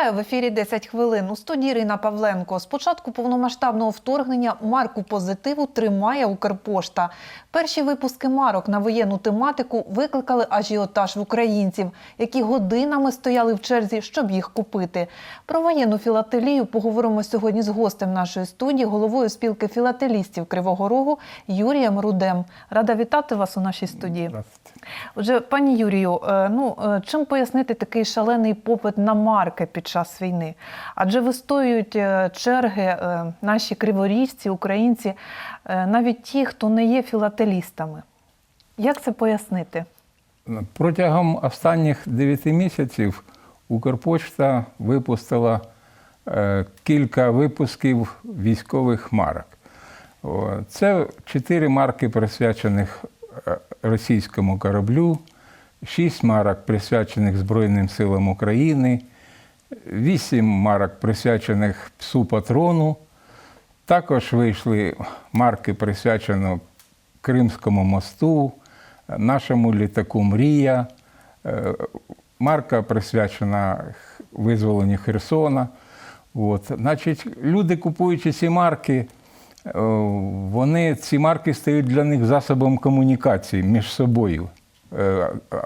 Вітаю в ефірі 10 хвилин. У студії Ірина Павленко. З початку повномасштабного вторгнення марку позитиву тримає Укрпошта. Перші випуски марок на воєнну тематику викликали ажіотаж в українців, які годинами стояли в черзі, щоб їх купити. Про воєнну філателію поговоримо сьогодні з гостем нашої студії, головою спілки філателістів Кривого Рогу Юрієм Рудем. Рада вітати вас у нашій студії. Здравствуйте. Отже, пані Юрію, е, ну е, чим пояснити такий шалений попит на марки під час війни? Адже вистоюють е, черги наші криворіжці, українці, навіть ті, хто не є філателістами. Як це пояснити? Протягом останніх 9 місяців Укрпочта випустила кілька випусків військових марок. Це чотири марки, присвячених російському кораблю, шість марок, присвячених Збройним силам України, вісім марок, присвячених псу патрону. Також вийшли марки, присвячені Кримському мосту, нашому літаку Мрія, е, марка присвячена визволенню Херсона. От. Значить, люди, купуючи ці марки, вони, ці марки стають для них засобом комунікації між собою. Е, а-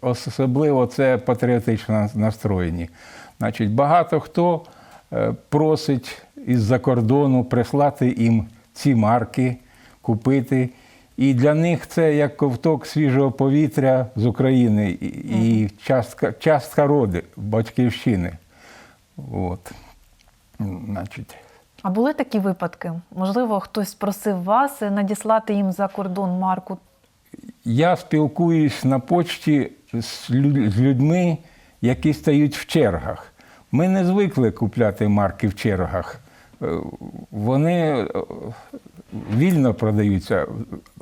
Особливо це патріотично настроєні. Значить, багато хто е, просить із-за кордону прислати їм ці марки, купити. І для них це як ковток свіжого повітря з України і частка, частка роди, батьківщини. От. Значить, А були такі випадки? Можливо, хтось просив вас надіслати їм за кордон марку. я спілкуюсь на почті з людьми, які стають в чергах. Ми не звикли купляти марки в чергах. Е, Вони е, вільно продаються.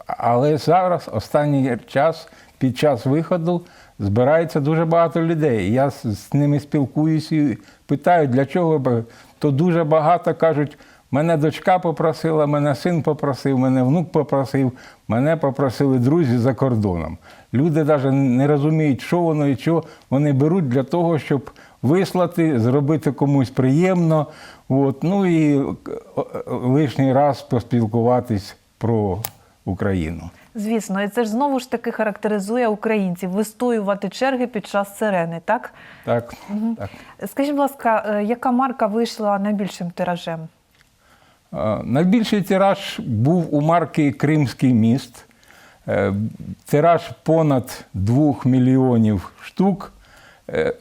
Але зараз, останній час, під час виходу, збирається дуже багато людей. Я з- ними спілкуюся і питаю, для чого то дуже багато кажуть. Мене дочка попросила, мене син попросив, мене внук попросив, мене попросили друзі за кордоном. Люди навіть не розуміють, що воно і що вони беруть для того, щоб вислати, зробити комусь приємно. От. Ну і е, е, лишній раз поспілкуватись про Україну. Звісно, і це ж знову ж таки характеризує українців вистоювати черги під час сирени, так? Так, так. Скажіть, будь ласка, е, яка марка вийшла найбільшим тиражем? Е, Найбільший тираж був у марки Кримський міст. Е, Тираж понад 2 мільйонів штук.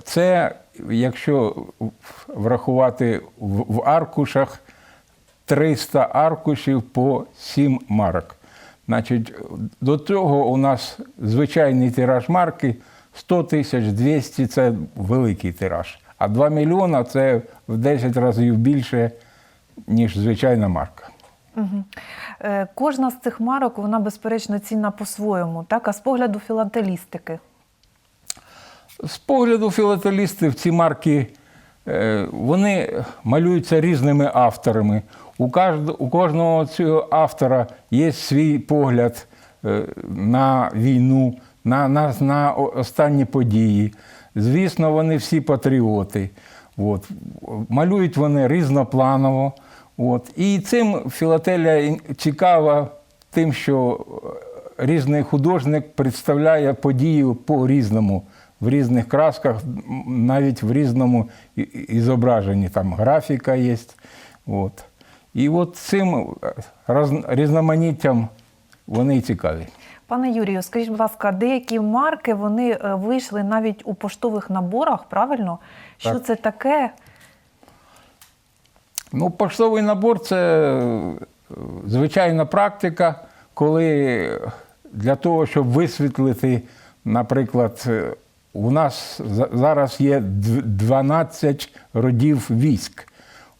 Це, якщо врахувати в в аркушах, 300 аркушів по 7 марок. Значить, до цього у нас звичайний тираж марки 100 тисяч 200 це великий тираж. А 2 мільйона це в 10 разів більше, ніж звичайна марка. Угу. Е, кожна з цих марок, вона безперечно цінна по-своєму, так? А з погляду філателістики. З погляду філателістів ці марки е, вони малюються різними авторами. У кожного, цього автора є свій погляд е, на війну, на, на, на останні події. Звісно, вони всі патріоти. От. Малюють вони різнопланово. От. І цим філателія цікава тим, що е, різний художник представляє подію по-різному, в різних красках, навіть в різному і зображенні. Там графіка є. От. І от цим е, різноманіттям вони і цікаві. Пане Юрію, скажіть, будь ласка, деякі марки вони е, вийшли навіть у поштових наборах, правильно? Що Так. це таке? Ну, поштовий набор це е, звичайна практика, коли для того, щоб висвітлити, наприклад, у нас за- зараз є дв- 12 родів військ.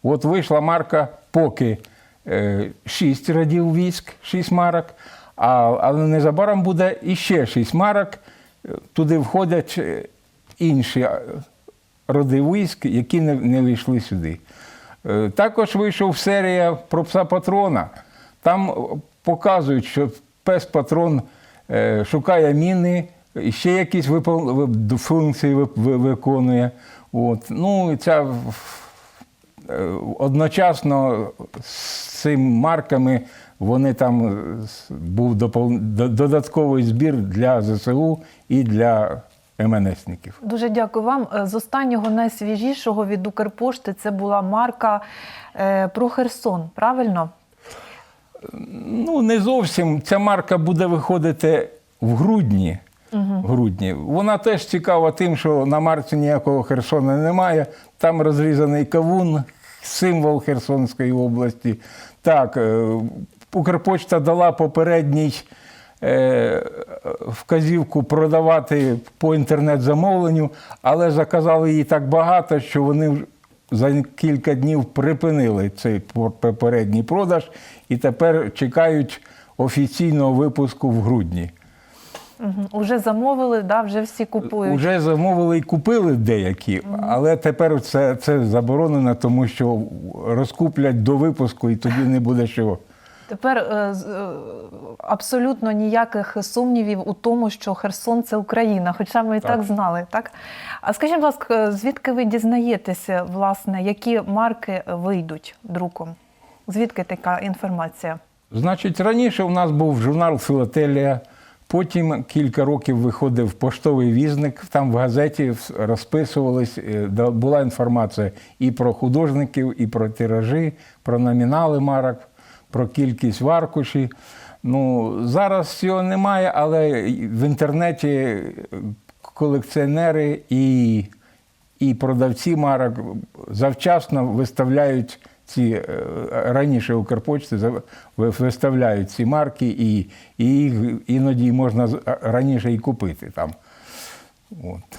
От вийшла марка поки 6 родів військ, 6 марок, а, але незабаром буде іще 6 марок. Е, Туди входять е, інші е, роди військ, які не, не війшли сюди. Е, Також вийшов серія про пса патрона. Там е, показують, що пес патрон е, шукає міни, ще якісь функції ви- ви- виконує. От. Ну, ця е, одночасно з цими марками вони там е, був допол- додатковий збір для ЗСУ і для МНСників. Дуже дякую вам. Е, З останнього найсвіжішого від Укрпошти це була марка е, про Херсон, правильно? Ну, не зовсім. Ця марка буде виходити в грудні. В грудні. Вона теж цікава тим, що на марці ніякого Херсона немає. Там розрізаний кавун, символ Херсонської області. Так, е, Укрпочта дала попередній е, вказівку продавати по інтернет-замовленню, але заказали її так багато, що вони за кілька днів припинили цей попередній продаж і тепер чекають офіційного випуску в грудні. Угу. Уже замовили, да, вже всі купують. Уже замовили і купили деякі, але тепер це, це заборонено, тому що розкуплять до випуску і тоді не буде що. Тепер е, е, абсолютно ніяких сумнівів у тому, що Херсон це Україна, хоча ми і так, Так. знали. Так? А скажіть, будь ласка, звідки ви дізнаєтеся, власне, які марки вийдуть друком? Звідки така інформація? Значить, раніше у нас був журнал Філателія, потім кілька років виходив поштовий візник, там в газеті розписувались, е, була інформація і про художників, і про тиражі, про номінали марок, про кількість в аркуші. Ну, зараз цього немає, але в інтернеті е, колекціонери і і продавці марок завчасно виставляють ці е, раніше Укрпочти виставляють ці марки, і, і їх іноді можна раніше і купити там. От.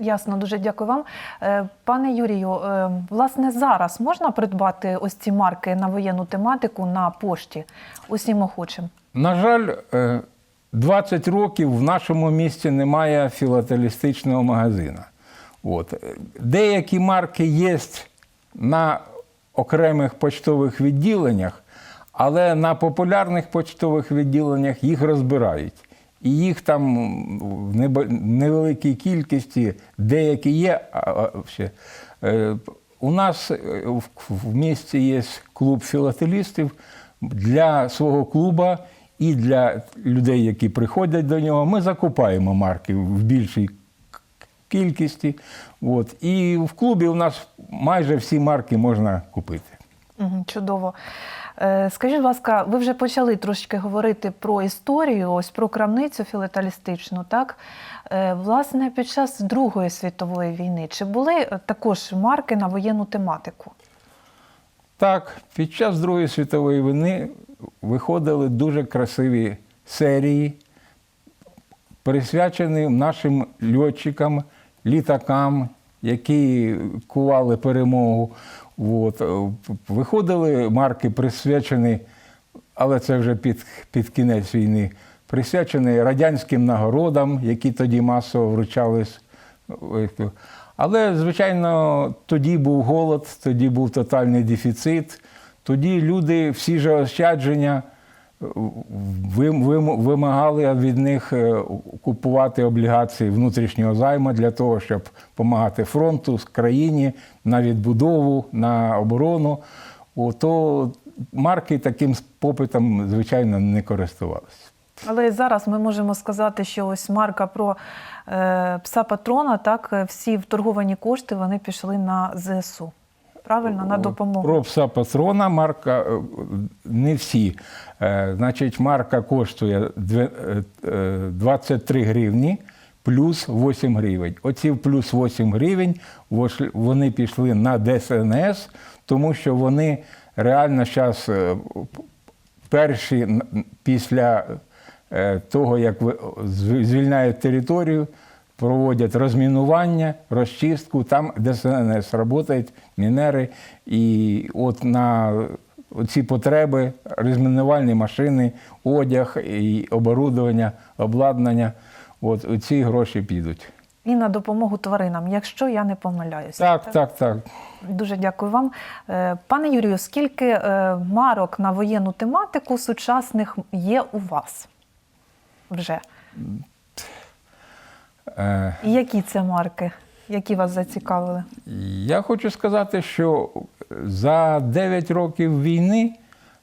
Ясно, дуже дякую вам. Е, Пане Юрію, е, власне, зараз можна придбати ось ці марки на воєнну тематику на пошті усім охочим? На жаль, е, 20 років в нашому місті немає філателістичного магазина. От. Деякі марки є на окремих почтових відділеннях, але на популярних почтових відділеннях їх розбирають. І їх там в невеликій кількості, деякі є. Е, У нас е, в- місті є клуб філателістів. Для свого клуба і для людей, які приходять до нього, ми закупаємо марки в більшій кількості. От. І в клубі у нас майже всі марки можна купити. Чудово. Е, Скажіть, будь ласка, ви вже почали трошки говорити про історію, ось про крамницю філателістичну, так? Е, Власне, під час Другої світової війни чи були е, також марки на воєнну тематику? Так, під час Другої світової війни виходили дуже красиві серії, присвячені нашим льотчикам, літакам, які кували перемогу. От. е, Виходили марки, присвячені, але це вже під, під кінець війни, присвячені радянським нагородам, які тоді масово вручались. Але, звичайно, тоді був голод, тоді був тотальний дефіцит. Тоді люди всі ж ощадження вимагали від них е, купувати облігації внутрішнього займу для того, щоб допомагати фронту, країні на відбудову, на оборону. То марки таким попитом, звичайно, не користувалися. Але зараз ми можемо сказати, що ось марка про е, пса патрона, так, е, всі вторговані кошти вони пішли на ЗСУ. Правильно, на допомогу. Про пса патрона марка е, не всі. Е, Значить, марка коштує две- е, 23 гривні плюс 8 гривень. Оці плюс 8 гривень вони пішли на ДСНС, тому що вони реально зараз перші після того, як звільняють територію, проводять розмінування, розчистку, там ДСНС працюють, мінери. І от на ці потреби, розмінувальні машини, одяг, і оборудовання, обладнання, от ці гроші підуть. І на допомогу тваринам, якщо я не помиляюся. Так, так, так. Дуже дякую вам. Е, Пане Юрію, скільки е, марок на воєнну тематику сучасних є у вас вже? Е, І які це марки? які вас зацікавили? Я хочу сказати, що за 9 років війни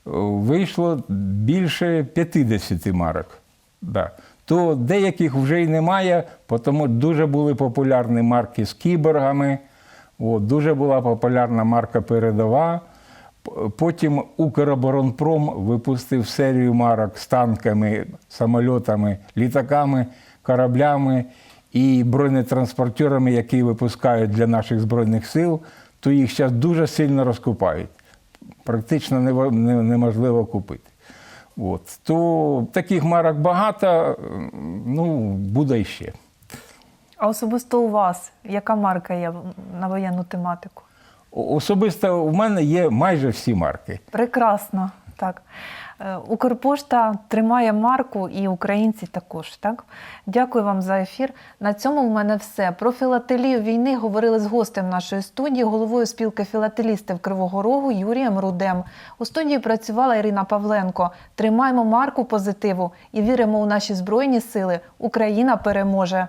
вийшло більше 50 марок. Да. То деяких вже й немає, тому дуже були популярні марки з кіборгами, от, дуже була популярна марка передова. Потім Укроборонпром випустив серію марок з танками, самольотами, літаками, кораблями і бронетранспортерами, які випускають для наших збройних сил, то їх зараз дуже сильно розкупають. Практично неможливо купити. От. То таких марок багато, ну, буде ще. А особисто у вас яка марка є на воєнну тематику? Особисто у мене є майже всі марки. Прекрасно, так. Е, Укрпошта тримає марку і українці також. Так? Дякую вам за ефір. На цьому в мене все. Про філателію війни говорили з гостем нашої студії, головою спілки філателістів Кривого Рогу Юрієм Рудем. У студії працювала Ірина Павленко. Тримаємо марку позитиву і віримо у наші збройні сили. Україна переможе.